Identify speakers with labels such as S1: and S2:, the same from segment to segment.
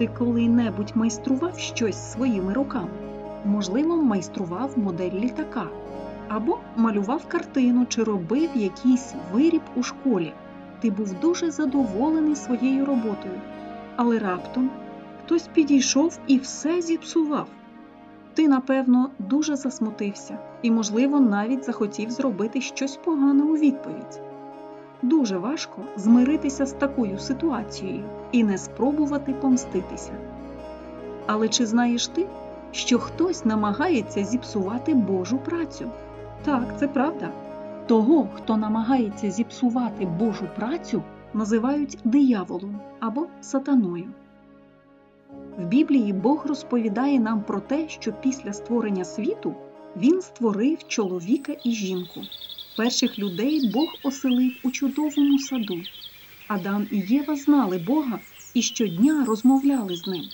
S1: Ти коли-небудь майстрував щось своїми руками? Можливо, майстрував модель літака, або малював картину чи робив якийсь виріб у школі. Ти був дуже задоволений своєю роботою, але раптом хтось підійшов і все зіпсував. Ти, напевно, дуже засмутився і, можливо, навіть захотів зробити щось погане у відповідь. Дуже важко змиритися з такою ситуацією і не спробувати помститися. Але чи знаєш ти, що хтось намагається зіпсувати Божу працю? Так, це правда. Того, хто намагається зіпсувати Божу працю, називають дияволом або сатаною. В Біблії Бог розповідає нам про те, що після створення світу Він створив чоловіка і жінку. Перших людей Бог оселив у чудовому саду. Адам і Єва знали Бога і щодня розмовляли з ним.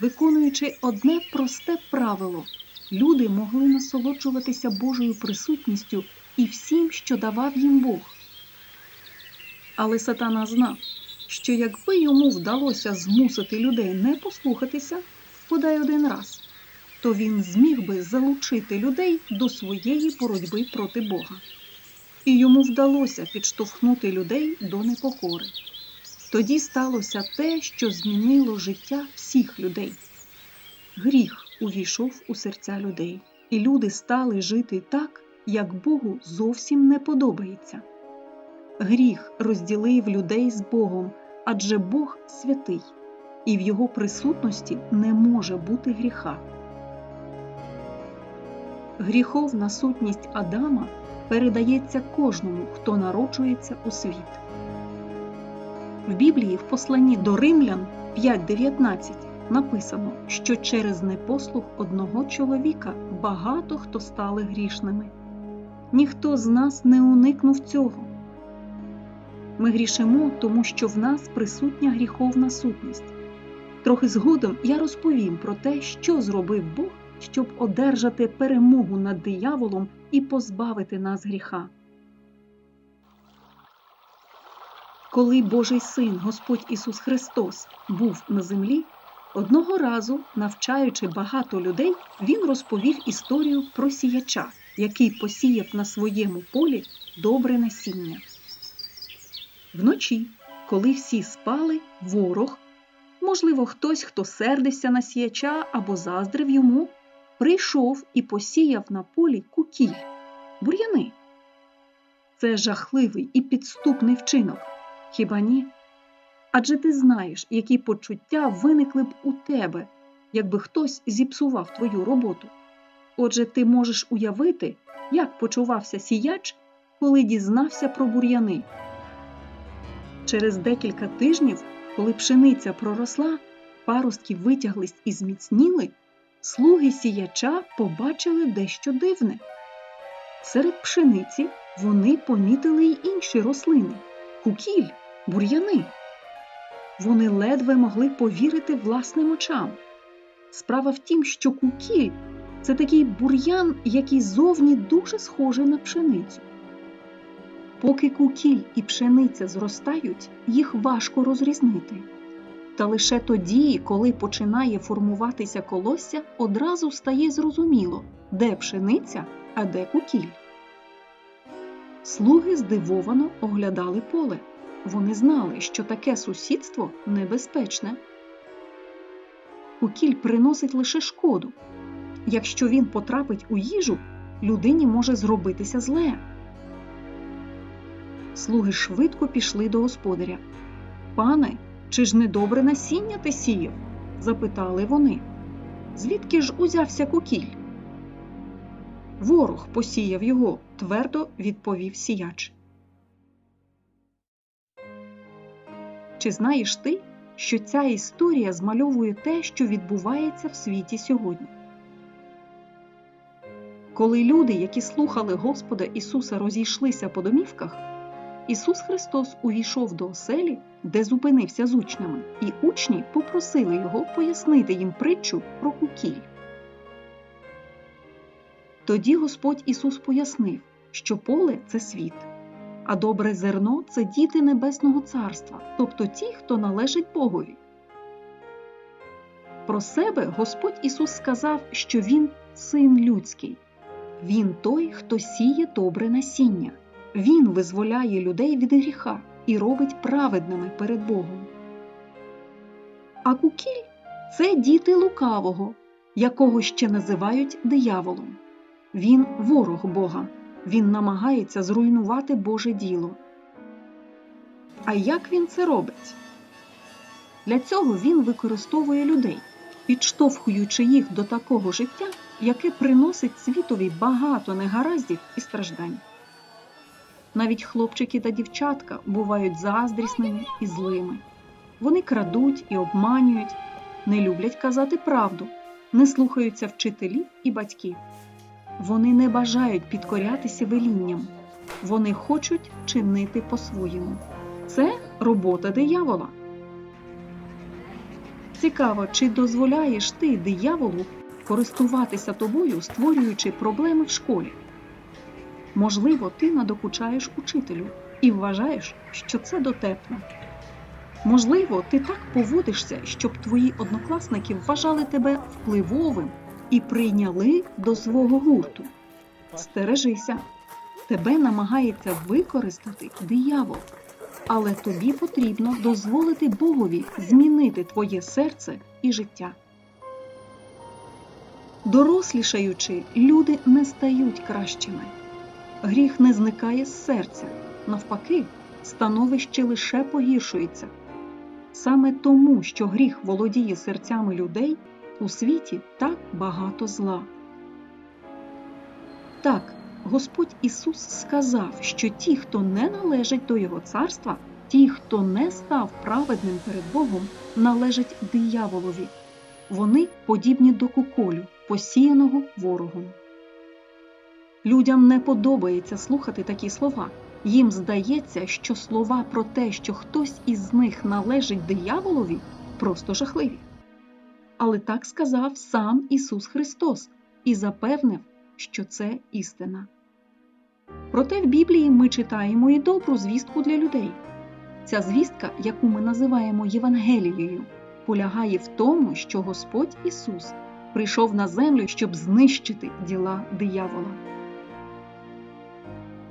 S1: Виконуючи одне просте правило, люди могли насолоджуватися Божою присутністю і всім, що давав їм Бог. Але сатана знав, що якби йому вдалося змусити людей не послухатися, подай один раз, то він зміг би залучити людей до своєї боротьби проти Бога. І йому вдалося підштовхнути людей до непокори. Тоді сталося те, що змінило життя всіх людей. Гріх увійшов у серця людей, і люди стали жити так, як Богу зовсім не подобається. Гріх розділив людей з Богом, адже Бог святий, і в його присутності не може бути гріха. Гріховна сутність Адама передається кожному, хто народжується у світ. В Біблії в посланні до Римлян 5.19 написано, що через непослух одного чоловіка багато хто стали грішними. Ніхто з нас не уникнув цього. Ми грішимо, тому що в нас присутня гріховна сутність. Трохи згодом я розповім про те, що зробив Бог, щоб одержати перемогу над дияволом і позбавити нас гріха. Коли Божий син Господь Ісус Христос був на землі, одного разу, навчаючи багато людей, Він розповів історію про сіяча, який посіяв на своєму полі добре насіння. Вночі, коли всі спали, ворог, можливо, хтось, хто сердився на сіяча або заздрив йому, прийшов і посіяв на полі кукіль, бур'яни. Це жахливий і підступний вчинок, хіба ні? Адже ти знаєш, які почуття виникли б у тебе, якби хтось зіпсував твою роботу. Отже, ти можеш уявити, як почувався сіяч, коли дізнався про бур'яни. Через декілька тижнів, коли пшениця проросла, паростки витяглись і зміцніли, слуги сіяча побачили дещо дивне. Серед пшениці вони помітили й інші рослини кукіль, бур'яни. Вони ледве могли повірити власним очам. Справа в тім, що кукіль це такий бур'ян, який зовні дуже схожий на пшеницю. Поки кукіль і пшениця зростають, їх важко розрізнити. Та лише тоді, коли починає формуватися колосся, одразу стає зрозуміло, де пшениця, а де кукіль. Слуги здивовано оглядали поле. Вони знали, що таке сусідство небезпечне. Кукіль приносить лише шкоду. Якщо він потрапить у їжу, людині може зробитися зле. Слуги швидко пішли до господаря. Пане, чи ж не добре насіння ти сіяв? запитали вони. Звідки ж узявся кукіль? Ворог посіяв його, твердо відповів сіяч. Чи знаєш ти, що ця історія змальовує те, що відбувається в світі сьогодні? Коли люди, які слухали Господа Ісуса, розійшлися по домівках, Ісус Христос увійшов до оселі, де зупинився з учнями, і учні попросили його пояснити їм притчу про кукіль. Тоді Господь Ісус пояснив, що поле це світ, а добре зерно це діти Небесного Царства, тобто ті, хто належить Богові. Про себе Господь Ісус сказав, що Він син людський. Він той, хто сіє добре насіння. Він визволяє людей від гріха і робить праведними перед Богом. А кукіль це діти лукавого, якого ще називають дияволом. Він ворог Бога, він намагається зруйнувати Боже діло. А як він це робить? Для цього він використовує людей, підштовхуючи їх до такого життя, яке приносить світові багато негараздів і страждань. Навіть хлопчики та дівчатка бувають заздрісними і злими. Вони крадуть і обманюють, не люблять казати правду, не слухаються вчителів і батьків. Вони не бажають підкорятися велінням, вони хочуть чинити по-своєму. Це робота диявола. Цікаво, чи дозволяєш ти дияволу користуватися тобою, створюючи проблеми в школі? Можливо, ти надокучаєш учителю і вважаєш, що це дотепно. Можливо, ти так поводишся, щоб твої однокласники вважали тебе впливовим і прийняли до свого гурту. Стережися, тебе намагається використати диявол, але тобі потрібно дозволити Богові змінити твоє серце і життя. Дорослішаючи, люди не стають кращими. Гріх не зникає з серця, навпаки, становище лише погіршується. Саме тому, що гріх володіє серцями людей, у світі так багато зла. Так, Господь Ісус сказав, що ті, хто не належить до Його царства, ті, хто не став праведним перед Богом, належать дияволові. Вони подібні до куколю, посіяного ворогом. Людям не подобається слухати такі слова. Їм здається, що слова про те, що хтось із них належить дияволові, просто жахливі. Але так сказав сам Ісус Христос і запевнив, що це істина. Проте в Біблії ми читаємо і добру звістку для людей. Ця звістка, яку ми називаємо Євангелією, полягає в тому, що Господь Ісус прийшов на землю, щоб знищити діла диявола.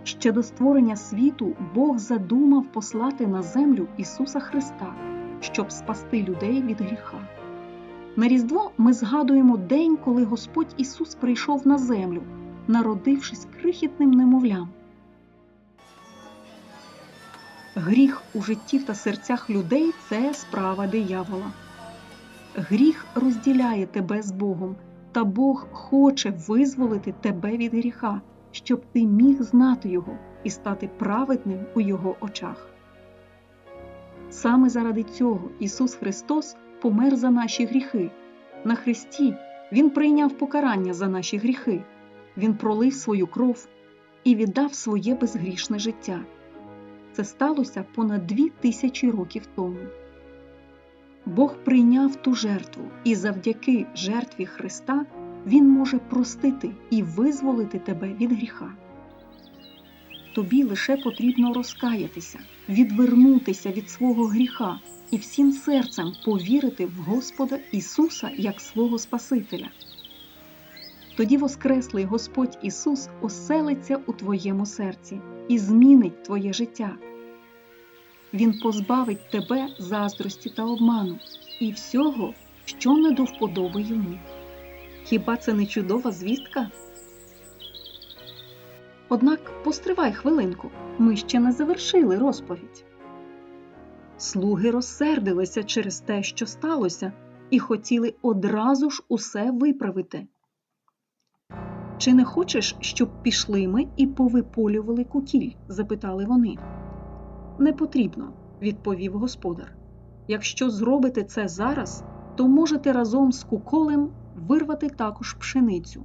S1: Ще до створення світу Бог задумав послати на землю Ісуса Христа, щоб спасти людей від гріха. На Різдво ми згадуємо день, коли Господь Ісус прийшов на землю, народившись крихітним немовлям. Гріх у житті та серцях людей це справа диявола. Гріх розділяє тебе з Богом, та Бог хоче визволити тебе від гріха, щоб ти міг знати Його і стати праведним у Його очах. Саме заради цього Ісус Христос помер за наші гріхи. На Христі Він прийняв покарання за наші гріхи, Він пролив свою кров і віддав своє безгрішне життя. Це сталося понад дві тисячі років тому. Бог прийняв ту жертву, і завдяки жертві Христа Він може простити і визволити тебе від гріха. Тобі лише потрібно розкаятися, відвернутися від свого гріха і всім серцем повірити в Господа Ісуса як свого Спасителя. Тоді Воскреслий Господь Ісус оселиться у твоєму серці і змінить твоє життя. Він позбавить тебе заздрості та обману і всього, що не до вподоби йому. Хіба це не чудова звістка? Однак постривай хвилинку, ми ще не завершили розповідь. Слуги розсердилися через те, що сталося, і хотіли одразу ж усе виправити. Чи не хочеш, щоб пішли ми і повиполювали кукіль? запитали вони. Не потрібно, відповів господар. Якщо зробите це зараз, то можете разом з куколем вирвати також пшеницю.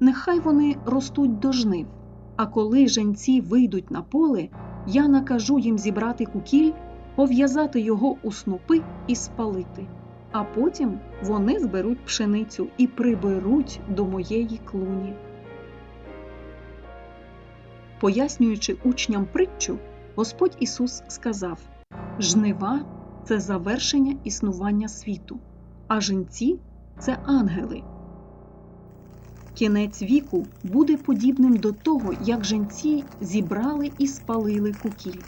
S1: Нехай вони ростуть до жнив, а коли женці вийдуть на поле, я накажу їм зібрати кукіль, пов'язати його у снопи і спалити, а потім вони зберуть пшеницю і приберуть до моєї клуні. Пояснюючи учням притчу, Господь Ісус сказав: Жнива це завершення існування світу, а жінці це ангели. Кінець віку буде подібним до того, як жінці зібрали і спалили кукіль.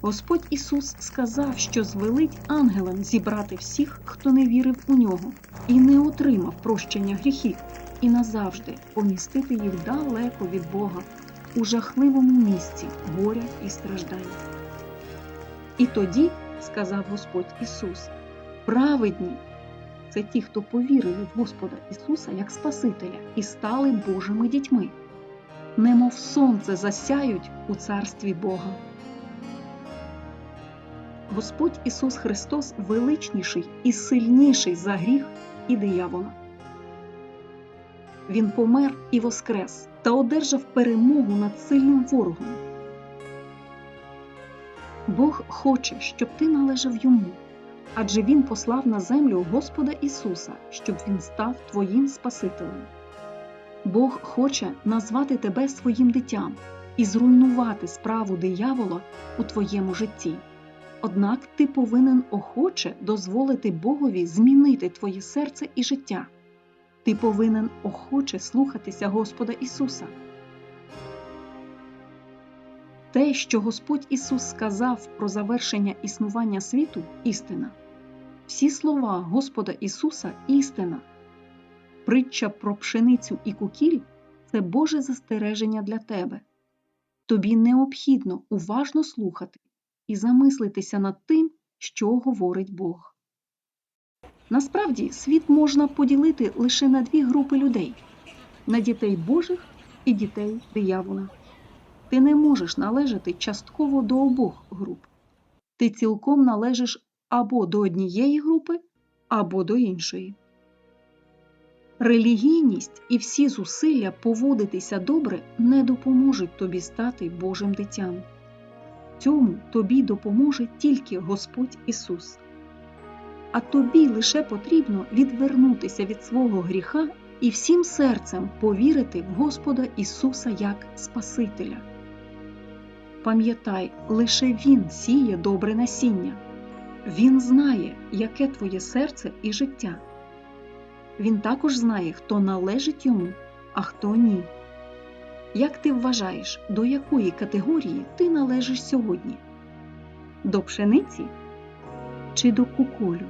S1: Господь Ісус сказав, що звелить ангелам зібрати всіх, хто не вірив у нього, і не отримав прощення гріхів, і назавжди помістити їх далеко від Бога у жахливому місці горя і страждань. І тоді, сказав Господь Ісус, праведні це ті, хто повірили в Господа Ісуса як Спасителя і стали Божими дітьми, немов сонце засяють у царстві Бога. Господь Ісус Христос величніший і сильніший за гріх і диявола. Він помер і воскрес та одержав перемогу над сильним ворогом. Бог хоче, щоб ти належав йому, адже Він послав на землю Господа Ісуса, щоб Він став твоїм Спасителем. Бог хоче назвати тебе своїм дитям і зруйнувати справу диявола у твоєму житті. Однак ти повинен охоче дозволити Богові змінити твоє серце і життя. Ти повинен охоче слухатися Господа Ісуса. Те, що Господь Ісус сказав про завершення існування світу істина. Всі слова Господа Ісуса істина. Притча про пшеницю і кукіль це Боже застереження для тебе. Тобі необхідно уважно слухати і замислитися над тим, що говорить Бог. Насправді світ можна поділити лише на дві групи людей на дітей Божих і дітей диявола. Ти не можеш належати частково до обох груп. Ти цілком належиш або до однієї групи, або до іншої. Релігійність і всі зусилля поводитися добре не допоможуть тобі стати Божим дитям. Цьому тобі допоможе тільки Господь Ісус. А тобі лише потрібно відвернутися від свого гріха і всім серцем повірити в Господа Ісуса як Спасителя. Пам'ятай, лише Він сіє добре насіння. Він знає, яке твоє серце і життя. Він також знає, хто належить йому, а хто ні. Як ти вважаєш, до якої категорії ти належиш сьогодні? До пшениці чи до куколю?